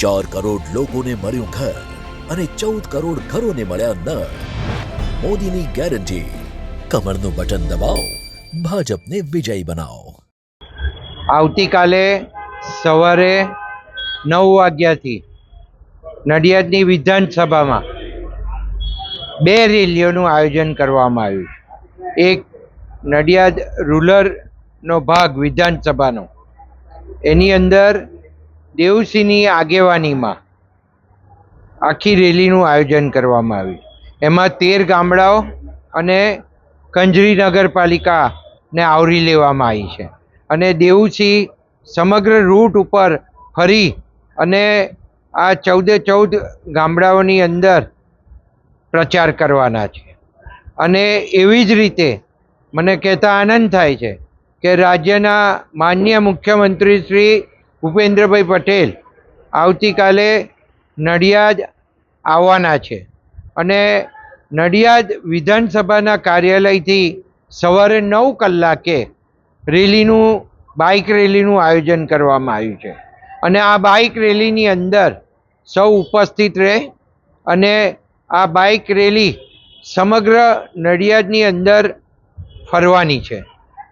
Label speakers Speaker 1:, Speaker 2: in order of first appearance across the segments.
Speaker 1: ચાર કરોડ લોકોને મળ્યું ઘર અને ચૌદ કરોડ ઘરોને મળ્યા નળ. મોદીની ગેરંટી. કમળનું બટન દબાવો. ભાજપને વિજયી બનાવો.
Speaker 2: આવતીકાલે સવારે નવ વાગ્યાથી નડિયાદની વિધાનસભામાં બે રેલીઓનું આયોજન કરવામાં આવ્યું. એક નડિયાદ રૂરલનો ભાગ વિધાનસભાનો. એની અંદર દેવસિંહની આગેવાનીમાં આખી રેલીનું આયોજન કરવામાં આવ્યું. એમાં તેર ગામડાઓ અને કંજરી નગરપાલિકાને આવરી લેવામાં આવી છે. અને દેવુસિંહ સમગ્ર રૂટ ઉપર ફરી અને આ ચૌદે ચૌદ ગામડાઓની અંદર પ્રચાર કરવાના છે. અને એવી જ રીતે મને કહેતા આનંદ થાય છે કે રાજ્યના માન્ય મુખ્યમંત્રી શ્રી ભૂપેન્દ્રભાઈ પટેલ આવતીકાલે નડિયાદ આવવાના છે. અને નડિયાદ વિધાનસભાના કાર્યાલયથી સવારે નવ કલાકે રેલીનું, બાઇક રેલીનું આયોજન કરવામાં આવ્યું છે. અને આ બાઇક રેલીની અંદર સૌ ઉપસ્થિત રહે અને આ બાઇક રેલી સમગ્ર નડિયાદની અંદર ફરવાની છે.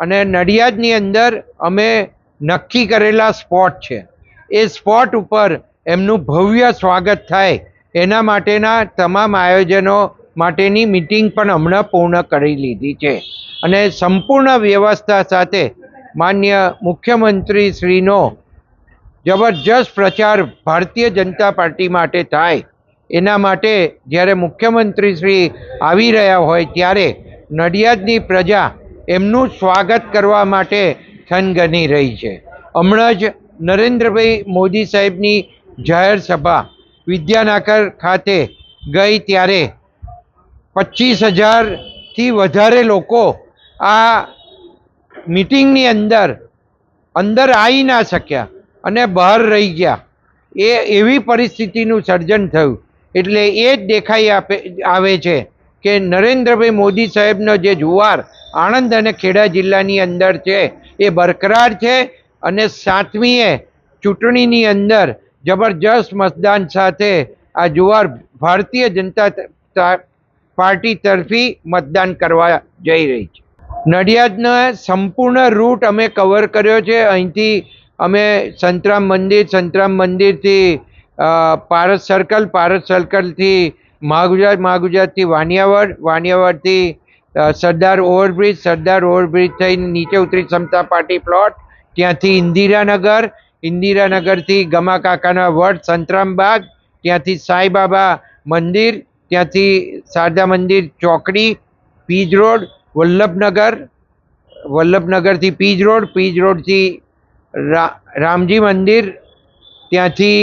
Speaker 2: અને નડિયાદની અંદર અમે નક્કી કરેલા સ્પોટ છે. એ સ્પોટ ઉપર એમનું ભવ્ય સ્વાગત થાય. એના માટેના તમામ આયોજનો માટેની મિટિંગ પણ હમણાં પૂર્ણ કરી લીધી છે. અને સંપૂર્ણ વ્યવસ્થા સાથે માન્ય મુખ્યમંત્રી શ્રીનો જબરજસ્ત પ્રચાર ભારતીય જનતા પાર્ટી માટે થાય. એના માટે જ્યારે મુખ્યમંત્રી શ્રી આવી રહ્યા હોય ત્યારે નડિયાદની પ્રજા એમનું સ્વાગત કરવા માટે થનગની રહી છે. હમણાં જ નરેન્દ્રભાઈ મોદી સાહેબની જાહેર સભા વિદ્યાનગર ખાતે ગઈ ત્યારે પચીસ હજારથી વધારે લોકો આ મિટિંગની અંદર અંદર આવી ના શક્યા અને બહાર રહી ગયા. એ એવી પરિસ્થિતિનું સર્જન થયું. એટલે એ જ દેખાઈ આપે, આવે છે કે નરેન્દ્રભાઈ મોદી સાહેબનો જે જુવાર આણંદ અને ખેડા જિલ્લાની અંદર છે એ બરકરાર છે અને સાતમીએ ચૂંટણીની અંદર જબરજસ્ત મતદાન સાથે આ જુવાર ભારતીય જનતા પાર્ટી તરફી મતદાન કરવા જઈ રહી છે. નડિયાદનો સંપૂર્ણ રૂટ અમે કવર કર્યો છે. અહીંથી અમે સંતરામ મંદિર, સંતરામ મંદિરથી પારસ સર્કલ પારસ સર્કલથી મહાગુજરાત મહાગુજરાતથી વાણિયાવાડ વાણિયાવાડથી સરદાર ઓવરબ્રિજ સરદાર ઓવરબ્રિજ થઈને નીચે ઉતરી સમતા પાર્ટી પ્લોટ, ત્યાંથી ઇન્દિરાનગર, ઇન્દિરાનગરથી ગમા કાકાના વડ સંતરામ બાગ ત્યાંથી સાંઈબાબા મંદિર, ત્યાંથી શારદા મંદિર ચોકડી, પીજ રોડ, વલ્લભનગર, વલ્લભનગરથી પીજ રોડ, પીજ રોડથી રામજી મંદિર, ત્યાંથી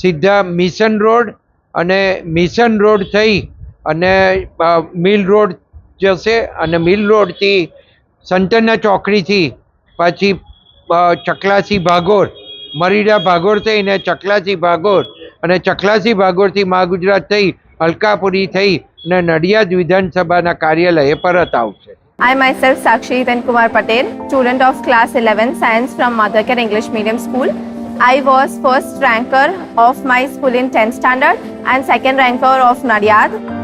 Speaker 2: સીધા મિશન રોડ અને મિશન રોડ થઈ અને મિલ રોડ જશે અને મિલ રોડથી સંતના ચોકડીથી પછી ચકલાસી ભાગોળ મરીડા ભાગોળ થઈને ચકલાસી ભાગોળ અને ચકલાસી ભાગોળથી મા ગુજરાત થઈ અલકાપુરી થઈ અને નડિયાદ વિધાનસભાના કાર્યાલયે પરત આવશે
Speaker 3: I myself Sakshi Hitan Kumar Patel, student of class 11 science from Mothercare English Medium School. I was first ranker of my school in 10th standard and second ranker of Nadiad.